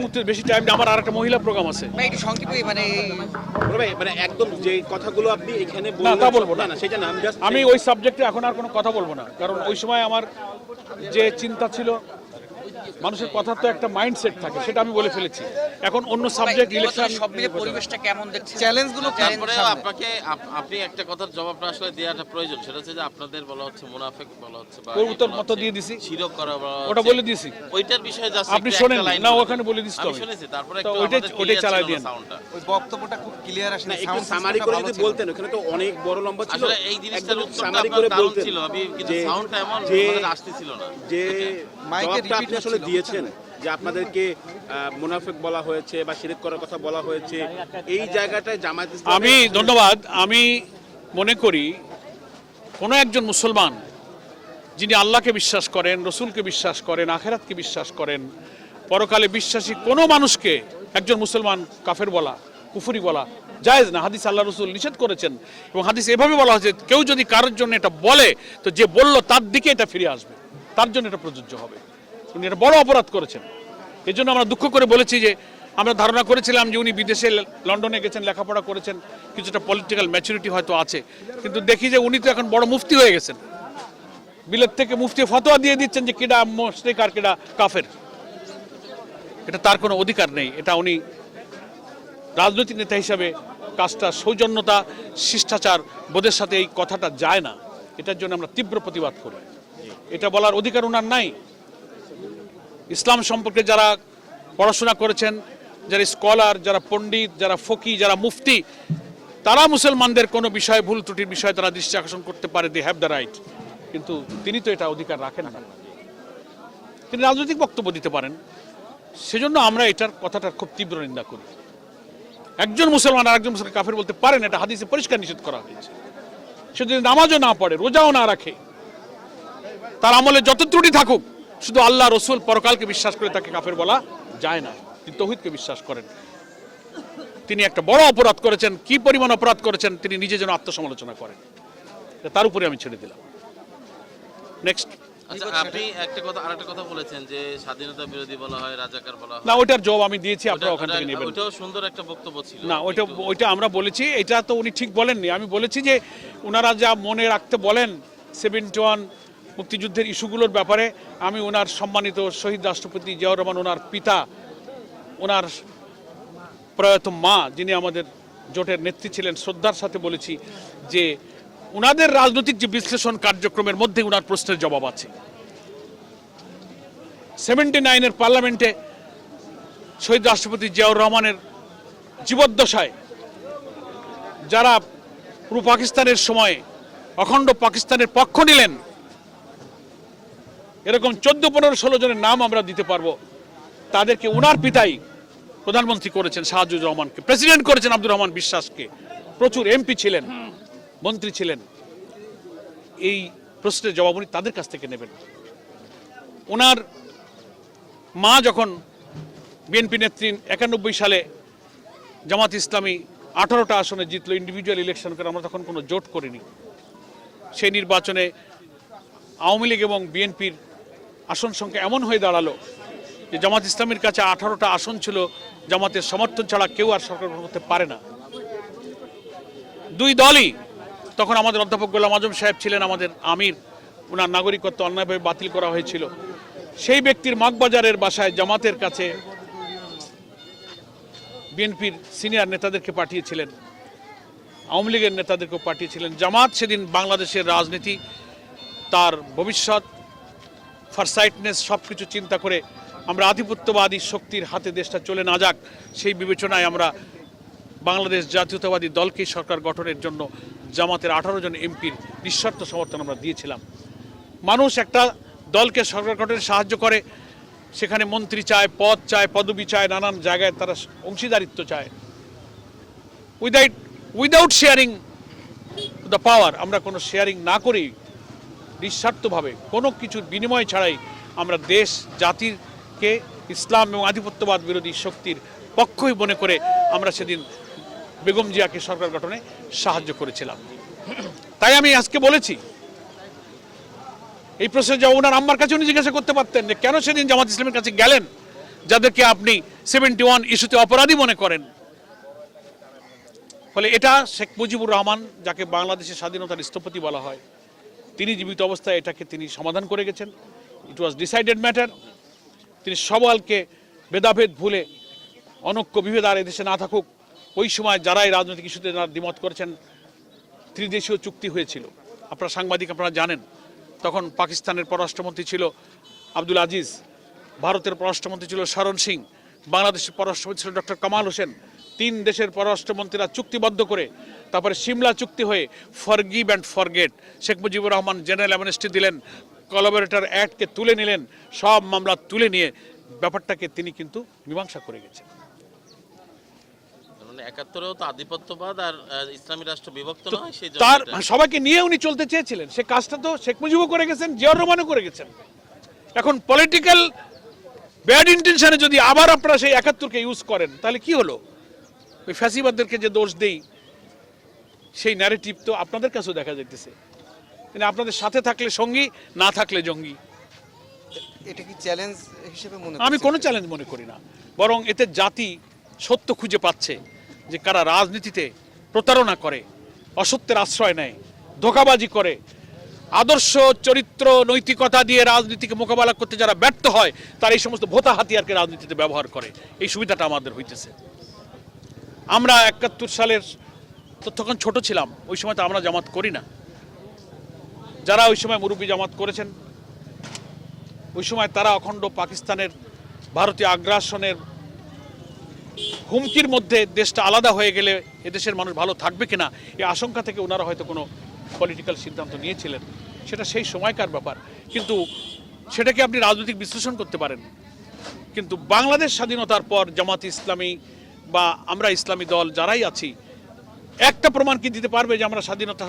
মুহূর্তে বেশি টাইম নেই আমার আর একটা মহিলা প্রোগ্রাম আছে ভাই একটু সংক্ষেপে মানে ভাই মানে একদম যে কথাগুলো আপনি এখানে না, তা বলব না না। না সেটা না আমি জাস্ট আমি ওই সাবজেক্টে এখন আর কোনো কথা বলব না কারণ ওই সময় আমার যে চিন্তা ছিল মানুষের কথা তো একটা মাইন্ডসেট থাকে সেটা আমি বলে ফেলেছি। এখন অন্য সাবজেক্ট ইলেকশন সব মিলে পরিবেশটা কেমন দেখছেন? চ্যালেঞ্জগুলো তারপরে আপনাকে আপনি একটা কথার জবাবটা আসলে দেওয়াটা প্রয়োজন। সেটা হচ্ছে যে আপনাদের বলা হচ্ছে মুনাফেক বলা হচ্ছে বা উত্তর মতো দিয়ে দিছি। শিরক করা বলা ওটা বলে দিয়েছি ওইটার বিষয়ে জাস্ট আপনি শোনেন না, ওখানে বলে দিছি আমি। শুনেছি তারপরে একটু ওইটাই- ওইটাই clear চালায় ছিল না দিয়েন। soundটা। ওই বক্তব্যটা খুব ক্লিয়ার আসে না একটু সামারি করে যদি বলতেন ওখানে তো অনেক বড় লম্বা ছিল। আসলে এই জিনিসটার summary আপনার দারুণ বলতেন ছিল আমি কিন্তু সাউন্ডটা এমন যে আমাদের আসতেছিল না। যে মাইকে repeat আসলে দিয়েছেন যে আপনাদেরকে মুনাফিক বলা হয়েছে বা শিরিক করার কথা বলা হয়েছে এই জায়গাটায় জামায়াত আমি ধন্যবাদ। আমি মনে করি কোনো একজন মুসলমান যিনি আল্লাহকে বিশ্বাস করেন রসুলকে বিশ্বাস করেন আখেরাতকে বিশ্বাস করেন পরকালে বিশ্বাসী কোনো মানুষকে একজন মুসলমান কাফের বলা কুফুরি বলা জায়েজ না। হাদিস আল্লাহ রসুল নিষেধ করেছেন এবং হাদিস এভাবে বলা হয়েছে কেউ যদি কারোর জন্য এটা বলে তো যে বলল তার দিকে এটা ফিরে আসবে তার জন্য এটা প্রযোজ্য হবে। উনি এটা বড় অপরাধ করেছেন। এই জন্য আমরা দুঃখ করে বলেছি যে আমরা ধারণা করেছিলাম যে উনি বিদেশে লন্ডনে গেছেন, লেখাপড়া করেছেন, কিছুটা পলিটিক্যাল ম্যাচুরিটি হয়তো আছে। কিন্তু দেখি যে উনি তো এখন বড় মুফতি হয়ে গেছেন। বিলেত থেকে মুফতি ফতোয়া দিয়ে দিচ্ছেন যে কেডা মোশরেক আর কেডা কাফের। এটা তার কোনো অধিকার নেই। এটা উনি রাজনৈতিক নেতা হিসাবে কাজটা সৌজন্যতা, শিষ্টাচার, বোধের সাথে এই কথাটা যায় না। এটার জন্য আমরা তীব্র প্রতিবাদ করি। এটা বলার অধিকার ওনার নাই। ইসলাম সম্পর্কে যারা পড়াশোনা করেছেন, যারা স্কলার, যারা পণ্ডিত, যারা ফকি যারা মুফতি, তারা মুসলমানদের কোনো বিষয়ে, ভুল ত্রুটির বিষয়ে তারা দৃষ্টি আকর্ষণ করতে পারে দি হ্যাভ দ্য রাইট কিন্তু তিনি তো এটা অধিকার রাখেন না। তিনি রাজনৈতিক বক্তব্য দিতে পারেন। সেজন্য আমরা এটার কথাটার খুব তীব্র নিন্দা করি। একজন মুসলমান আর একজন মুসলমান কাফের বলতে পারেন, এটা হাদিসে পরিষ্কার নিষেধ করা হয়েছে। সে যদি নামাজও না পড়ে, রোজাও না রাখে, তার আমলে যত ত্রুটি থাকুক শুধু আল্লাহ রসুল পরকালকে বিশ্বাস করে তাকে কাফের বলা যায় না তিনি তৌহিদকে বিশ্বাস করেন। তিনি একটা বড় অপরাধ করেছেন কি পরিমাণ অপরাধ করেছেন তিনি নিজে যেন আত্মসমালোচনা করেন। তার উপরে আমি ছেড়ে দিলাম। নেক্সট আচ্ছা আপনি একটা কথা আরেকটা কথা বলেছেন যে স্বাধীনতা বিরোধী বলা হয় রাজাকার বলা হয়। না ওইটার জবাব আমি দিয়েছি আপনারা ওটা- ওখান থেকে নেবেন। ওইটাও সুন্দর একটা বক্তব্য ছিল। না ওইটা ওইটা আমরা বলেছি এটা তো উনি ঠিক বলেননি। আমি বলেছি যে ওনারা যা মনে রাখতে বলেন সেভেন্টি ওয়ান মুক্তিযুদ্ধের ইস্যুগুলোর ব্যাপারে আমি ওনার সম্মানিত শহীদ রাষ্ট্রপতি জিয়াউর রহমান, ওনার পিতা, ওনার প্রয়াত মা যিনি আমাদের জোটের নেত্রী ছিলেন, শ্রদ্ধার সাথে বলেছি যে ওনাদের রাজনৈতিক যে বিশ্লেষণ কার্যক্রমের মধ্যে ওনার প্রশ্নের জবাব আছে। সেভেন্টি নাইনের পার্লামেন্টে শহীদ রাষ্ট্রপতি জিয়াউর রহমানের জীবদ্দশায় যারা পূর্ব পাকিস্তানের সময় অখণ্ড পাকিস্তানের পক্ষ নিলেন এরকম চোদ্দ, পনেরো, ষোলো জনের নাম আমরা দিতে পারব। তাদেরকে উনার পিতাই প্রধানমন্ত্রী করেছেন শাহাজুর রহমানকে, প্রেসিডেন্ট করেছেন আব্দুর রহমান বিশ্বাসকে। প্রচুর এমপি ছিলেন, মন্ত্রী ছিলেন। এই প্রশ্নের জবাব উনি তাদের কাছ থেকে নেবেন। ওনার মা যখন বিএনপি নেত্রী একানব্বই সালে জামাত ইসলামী আঠারোটা আসনে জিতলো ইন্ডিভিজুয়াল ইলেকশন করে, আমরা তখন কোনো জোট করিনি। সেই নির্বাচনে আওয়ামী লীগ এবং বিএনপির আসন সংখ্যা এমন হয়ে দাঁড়াল যে জামাত ইসলামের কাছে আঠারোটা আসন ছিল, জামাতের সমর্থন ছাড়া কেউ আর সরকার করতে পারে না। দুই দলই তখন আমাদের অধ্যাপক গোলাম আজম সাহেব ছিলেন আমাদের আমির ওনার নাগরিকত্ব অন্যায়ভাবে বাতিল করা হয়েছিল। সেই ব্যক্তির মগবাজারের বাসায় জামাতের কাছে বিএনপির সিনিয়র নেতাদেরকে পাঠিয়েছিলেন, আওয়ামী লীগের নেতাদেরকেও পাঠিয়েছিলেন। জামাত সেদিন বাংলাদেশের রাজনীতি, তার ভবিষ্যৎ ফারসাইটনেস সব কিছু চিন্তা করে আমরা আধিপত্যবাদী শক্তির হাতে দেশটা চলে না যাক, সেই বিবেচনায় আমরা বাংলাদেশ জাতীয়তাবাদী দলকে সরকার গঠনের জন্য জামাতের আঠারো জন এমপির নিঃশর্ত সমর্থন আমরা দিয়েছিলাম। মানুষ একটা দলকে সরকার গঠনে সাহায্য করে, সেখানে মন্ত্রী চায়, পদ চায়, পদবি চায়, নানান জায়গায় তারা অংশীদারিত্ব চায়। Without without sharing the power আমরা কোনো শেয়ারিং না করেই নিঃস্বার্থভাবে কোনো কিছুর বিনিময় ছাড়াই আমরা দেশ জাতিরকে ইসলাম এবং আধিপত্যবাদ বিরোধী শক্তির পক্ষই মনে করে আমরা সেদিন বেগম জিয়াকে সরকার গঠনে সাহায্য করেছিলাম। তাই আমি আজকে বলেছি, এই প্রশ্নের জবাব ওনার আম্মার কাছে উনি জিজ্ঞাসা করতে পারতেন যে কেন সেদিন জামাত ইসলামের কাছে গেলেন, যাদেরকে আপনি সেভেন্টি ওয়ান ইস্যুতে অপরাধী মনে করেন। ফলে এটা শেখ মুজিবুর রহমান, যাকে বাংলাদেশের স্বাধীনতার স্থপতি বলা হয় তিনি জীবিত অবস্থায় এটাকে তিনি সমাধান করে গেছেন। ইট ওয়াজ ডিসাইডেড ম্যাটার তিনি সবালকে ভেদাভেদ ভুলে, অনৈক্য বিভেদ আর এদেশে না থাকুক, ওই সময় যারাই রাজনৈতিক ইস্যুতে যারা দ্বিমত করেছেন, ত্রিদেশীয় চুক্তি হয়েছিল। আপনারা সাংবাদিক, আপনারা জানেন, তখন পাকিস্তানের পররাষ্ট্রমন্ত্রী ছিল আব্দুল আজিজ, ভারতের পররাষ্ট্রমন্ত্রী ছিল শরণ সিং, বাংলাদেশের পররাষ্ট্রমন্ত্রী ছিল ডক্টর কামাল হোসেন তিন দেশের পররাষ্ট্রমন্ত্রীরা চুক্তিবদ্ধ করে তারপরে সিমলা চুক্তি হয়ে forgive and forget. Sheikh Mujibur Rahman general amnesty দিলেন কলাবোরেটর অ্যাক্টকে তুলে নিলেন সব মামলা তুলে নিয়ে ব্যাপারটাকে তিনি কিন্তু মীমাংসা করে গেছেন। মানে একাত্তরেও তো আধিপত্যবাদ আর ইসলামী রাষ্ট্র বিভক্ত নয় সেই তার সবাইকে নিয়ে উনি চলতে চেয়েছিলেন। সে কাজটা তো শেখ মুজিবও করে গেছেন জিয়াউর রহমানও করে গেছেন। এখন পলিটিক্যাল ব্যাড ইন্টেনশনে যদি আবার আপনারা সেই একাত্তরকে ইউজ করেন তাহলে কি হলো? ওই ফ্যাসিবাদদেরকে যে দোষ দেই সেই ন্যারেটিভ তো আপনাদের কাছেও দেখা যাইতেছে। মানে আপনাদের সাথে থাকলে সঙ্গী না থাকলে জঙ্গি। এটা কি চ্যালেঞ্জ হিসেবে মনে আমি? কোনো চ্যালেঞ্জ মনে করি না। বরং এতে জাতি সত্য খুঁজে পাচ্ছে যে কারা রাজনীতিতে প্রতারণা করে অসত্যের আশ্রয় নেয় ধোকাবাজি করে আদর্শ চরিত্র নৈতিকতা দিয়ে রাজনীতিকে মোকাবেলা করতে যারা ব্যর্থ হয় তারা এই সমস্ত ভোতা হাতিয়ারকে রাজনীতিতে ব্যবহার করে। এই সুবিধাটা আমাদের হইতেছে। আমরা একাত্তর সালের তখন ছোট ছিলাম, ওই সময় তো আমরা জামাত করি না। যারা ওই সময় মুরব্বী জামাত করেছেন, ওই সময় তারা অখণ্ড পাকিস্তানের ভারতীয় আগ্রাসনের হুমকির মধ্যে দেশটা আলাদা হয়ে গেলে এদেশের মানুষ ভালো থাকবে কিনা, এই আশঙ্কা থেকে ওনারা হয়তো কোনো পলিটিক্যাল সিদ্ধান্ত নিয়েছিলেন। সেটা সেই সময়কার ব্যাপার। কিন্তু সেটাকে আপনি রাজনৈতিক বিশ্লেষণ করতে পারেন। কিন্তু বাংলাদেশ স্বাধীনতার পর জামাত ইসলামী বা আমরা ইসলামী দল যারাই আছি একটা প্রমাণ কি দিতে পারবে যে আমরা স্বাধীনতা